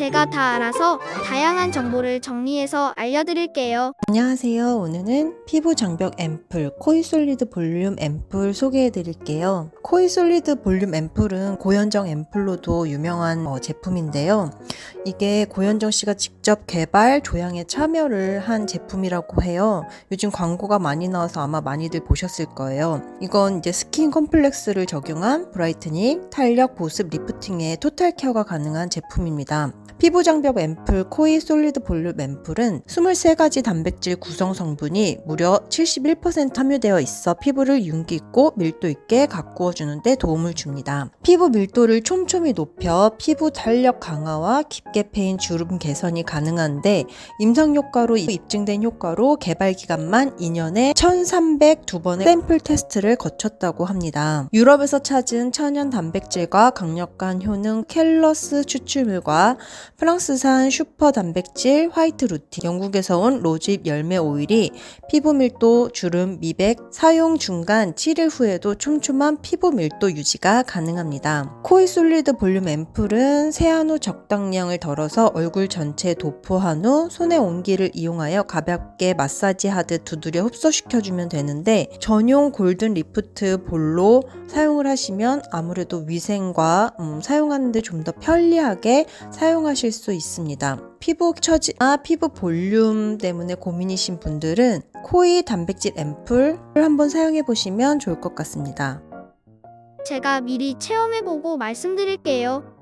제가 다 알아서 다양한 정보를 정리해서 알려드릴게요. 안녕하세요. 오늘은 피부 장벽 앰플 코이 솔리드 볼륨 앰플 소개해 드릴게요. 코이 솔리드 볼륨 앰플은 고현정 앰플로도 유명한 어, 제품인데요. 이게 고현정 씨가 직접 개발 조향에 참여를 한 제품이라고 해요. 요즘 광고가 많이 나와서 아마 많이들 보셨을 거예요. 이건 이제 스킨 컴플렉스를 적용한 브라이트닝, 탄력, 보습, 리프팅에 토탈 케어가 가능한 제품입니다. 피부 장벽 앰플 코이 솔리드 볼륨 앰플은 23가지 단백질 구성 성분이 무려 71% 함유되어 있어 피부를 윤기 있고 밀도 있게 가꾸어 주는데 도움을 줍니다. 피부 밀도를 촘촘히 높여 피부 탄력 강화와 깊게 패인 주름 개선이 가능한데 임상 효과로 입증된 효과로 개발 기간만 2년에 1,302번의 샘플 테스트를 거쳤다고 합니다. 유럽에서 찾은 천연 단백질과 강력한 효능 켈러스 추출물과 프랑스산 슈퍼 단백질 화이트 루틴, 영국에서 온 로즈잎 열매 오일이 피부 밀도, 주름, 미백, 사용 중간 7일 후에도 촘촘한 피부 밀도 유지가 가능합니다. 코이 솔리드 볼륨 앰플은 세안 후 적당량을 덜어서 얼굴 전체에 도포한 후 손의 온기를 이용하여 가볍게 마사지하듯 두드려 흡수시켜주면 되는데 전용 골든 리프트 볼로 사용을 하시면 아무래도 위생과 음, 사용하는데 좀 더 편리하게 사용하실 수 있습니다. 피부 처지나 피부 볼륨 때문에 고민이신 분들은 코이 단백질 앰플을 한번 사용해 보시면 좋을 것 같습니다. 제가 미리 체험해보고 말씀드릴게요.